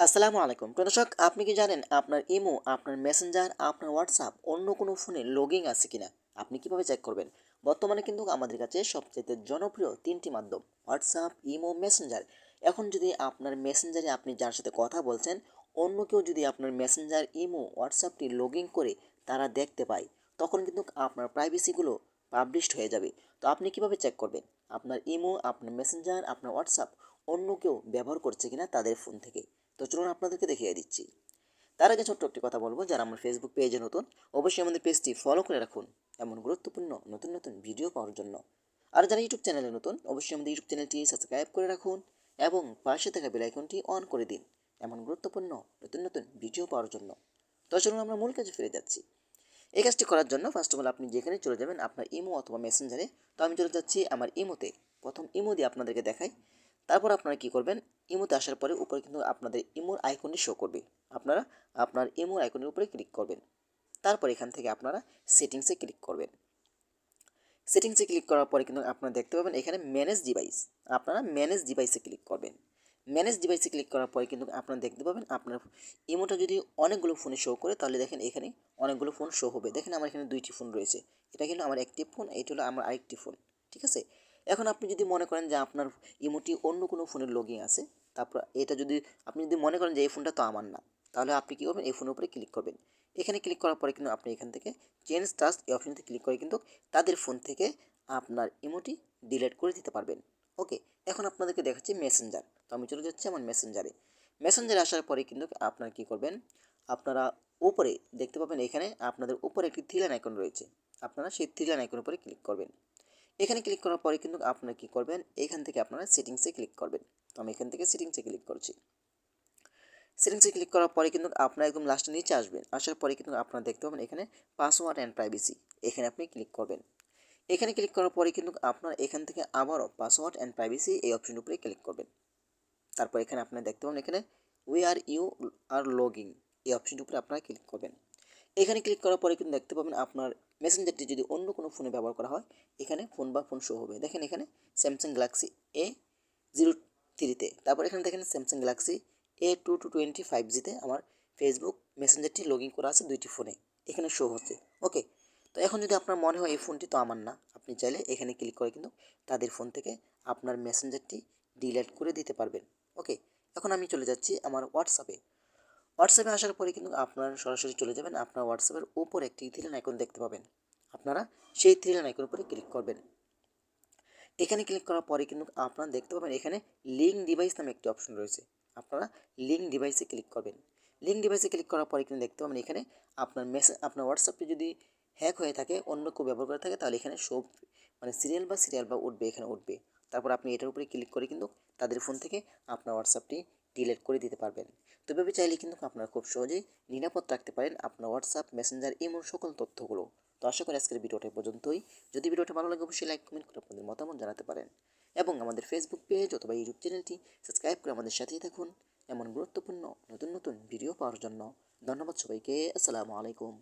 আসসালামু আলাইকুম। প্রিয় দর্শক, আপনি কি জানেন আপনার ইমো, আপনার মেসেঞ্জার, আপনার হোয়াটসঅ্যাপ অন্য কোনো ফোনে লগিং আছে কিনা? আপনি কীভাবে চেক করবেন? বর্তমানে কিন্তু আমাদের কাছে সবচেয়ে জনপ্রিয় তিনটি মাধ্যম, হোয়াটসঅ্যাপ, ইমো, মেসেঞ্জার। এখন যদি আপনার মেসেঞ্জারে আপনি যার সাথে কথা বলছেন, অন্য কেউ যদি আপনার মেসেঞ্জার, ইমো, হোয়াটসঅ্যাপটি লগিং করে তারা দেখতে পায়, তখন কিন্তু আপনার প্রাইভেসিগুলো পাবলিশড হয়ে যাবে। তো আপনি কীভাবে চেক করবেন? আপনার ইমো, আপনার মেসেঞ্জার, আপনার হোয়াটসঅ্যাপ অন্য কেউ ব্যবহার করছে কিনা তাদের ফোন থেকে। তো চলুন আপনাদেরকে দেখিয়ে দিচ্ছি। তার আগে ছোট্ট একটি কথা বলব, যারা আমার ফেসবুক পেজে নতুন, অবশ্যই আমাদের পেজটি ফলো করে রাখুন এমন গুরুত্বপূর্ণ নতুন নতুন ভিডিও পাওয়ার জন্য। আর যারা ইউটিউব চ্যানেলে নতুন, অবশ্যই আমাদের ইউটিউব চ্যানেলটি সাবস্ক্রাইব করে রাখুন এবং পাশে থাকা বেলাইকনটি অন করে দিন এমন গুরুত্বপূর্ণ নতুন নতুন ভিডিও পাওয়ার জন্য। তো চলুন আমরা মূল কাজে ফিরে যাচ্ছি। এই কাজটি করার জন্য ফার্স্ট অফ অল আপনি যেখানে চলে যাবেন আপনার ইমো অথবা মেসেঞ্জারে তো আমি চলে যাচ্ছি আমার ইমোতে প্রথম ইমো দিয়ে আপনাদেরকে দেখাই। তারপর আপনারা কি করবেন? ইমোতে আসার পরে উপরে কিন্তু আপনাদের ইমোর আইকনটি শো করবে। আপনারা আপনার ইমোর আইকনের উপরে ক্লিক করবেন। তারপর এখান থেকে আপনারা সেটিংসে ক্লিক করবেন। সেটিংসে ক্লিক করার পরে কিন্তু আপনারা দেখতে পাবেন এখানে ম্যানেজ ডিভাইস আপনারা ম্যানেজ ডিভাইসে ক্লিক করবেন। ম্যানেজ ডিভাইসে ক্লিক করার পরে কিন্তু আপনারা দেখতে পাবেন আপনার ইমোটা যদি অনেকগুলো ফোনে শো করে, তাহলে দেখেন এখানে অনেকগুলো ফোন শো হবে। দেখেন আমার এখানে দুইটি ফোন রয়েছে। এটা কিন্তু আমার একটি ফোন এইটা হলো আমার আরেকটি ফোন ঠিক আছে? এখন আপনি যদি মনে করেন যে আপনার ইমোটি অন্য কোনো ফোনের লগিং আছে, তারপর এটা যদি আপনি যদি মনে করেন যে এই ফোনটা তো আমার না, তাহলে আপনি কী করবেন? এই ফোনের উপরে ক্লিক করবেন। এখানে ক্লিক করার পরে কিন্তু আপনি এখান থেকে চেঞ্জ টাস্ক এই অপশনতে ক্লিক করে কিন্তু তাদের ফোন থেকে আপনার ইমোটি ডিলিট করে দিতে পারবেন। ওকে এখন আপনাদেরকে দেখাচ্ছি মেসেঞ্জার তো আমি চলে যাচ্ছি আমার মেসেঞ্জারে মেসেঞ্জারে আসার পরে কিন্তু আপনারা কী করবেন? আপনারা উপরে দেখতে পাবেন এখানে আপনাদের উপরে একটি থ্রিলাইন আইকন রয়েছে। আপনারা সেই থ্রিলাইন আইকনের উপরে ক্লিক করবেন। এখানে ক্লিক করার পরে কিন্তু আপনারা কী করবেন? এখান থেকে আপনারা সেটিংসে ক্লিক করবেন। তো আমি এখান থেকে সেটিংসে ক্লিক করছি। সেটিংসে ক্লিক করার পরে কিন্তু আপনারা একদম লাস্টে নিচে আসবেন। আসার পরে কিন্তু আপনারা দেখতে পাবেন এখানে পাসওয়ার্ড অ্যান্ড প্রাইভেসি এখানে আপনি ক্লিক করবেন। এখানে ক্লিক করার পরে কিন্তু আপনার এখান থেকে আবারও পাসওয়ার্ড অ্যান্ড প্রাইভেসি এই অপশনের উপরে ক্লিক করবেন। তারপর এখানে আপনারা দেখতে পাবেন এখানে we are you are logging এই অপশনটির উপরে আপনারা ক্লিক করবেন। এখানে ক্লিক করার পরে কিন্তু দেখতে পাবেন আপনার মেসেঞ্জারটি যদি অন্য কোনো ফোনে ব্যবহার করা হয়, এখানে ফোন বা ফোন শো হবে। দেখেন এখানে স্যামসাং গ্যালাক্সি এ জিরো থ্রিতে তারপর এখানে দেখেন Samsung Galaxy A two two twenty five জিতে আমার ফেসবুক মেসেঞ্জারটি লগ ইন করা আছে দুইটি ফোনে এখানে শো হচ্ছে। ওকে তো এখন যদি আপনার মনে হয় এই ফোনটি তো আমার না, আপনি চাইলে এখানে ক্লিক করে কিন্তু তাদের ফোন থেকে আপনার মেসেঞ্জারটি ডিলিট করে দিতে পারবেন। ওকে এখন আমি চলে যাচ্ছি আমার হোয়াটসঅ্যাপে হোয়াটসঅ্যাপে আসার পরে কিন্তু আপনারা সরাসরি চলে যাবেন, আপনার হোয়াটসঅ্যাপের উপর একটি থ্রিলাইন আইকন দেখতে পাবেন। আপনারা সেই থ্রিলাইন আইকনের উপরে ক্লিক করবেন। এখানে ক্লিক করার পরে কিন্তু আপনারা দেখতে পাবেন এখানে লিঙ্ক ডিভাইস নামে একটি অপশন রয়েছে। আপনারা লিঙ্ক ডিভাইসে ক্লিক করবেন। লিঙ্ক ডিভাইসে ক্লিক করার পরে কিন্তু দেখতে পাবেন এখানে আপনার মেসেজ আপনার হোয়াটসঅ্যাপটি যদি হ্যাক হয়ে থাকে, অন্য কেউ ব্যবহার করে থাকে, তাহলে এখানে সব মানে সিরিয়াল বা সিরিয়াল বা উঠবে, এখানে উঠবে। তারপর আপনি এটার উপরে ক্লিক করে কিন্তু তাদের ফোন থেকে আপনার হোয়াটসঅ্যাপটি ডিলিট করে দিতে পারবেন। তো এভাবে চাইলে কিন্তু আপনারা খুব সহজেই নিরাপদ রাখতে পারেন আপনার হোয়াটসঅ্যাপ মেসেঞ্জার এমন সকল তথ্যগুলো। তো আশা করি আজকের ভিডিওটা পর্যন্তই। যদি ভিডিওটা ভালো লাগে, অবশ্যই লাইক কমেন্ট করে আপনাদের মতামত জানাতে পারেন। এবং আমাদের ফেসবুক পেজ অথবা ইউটিউব চ্যানেলটি সাবস্ক্রাইব করে আমাদের সাথেই থাকুন। এমন গুরুত্বপূর্ণ নতুন নতুন ভিডিও পাওয়ার জন্য। ধন্যবাদ সবাইকে। আসসালামু আলাইকুম।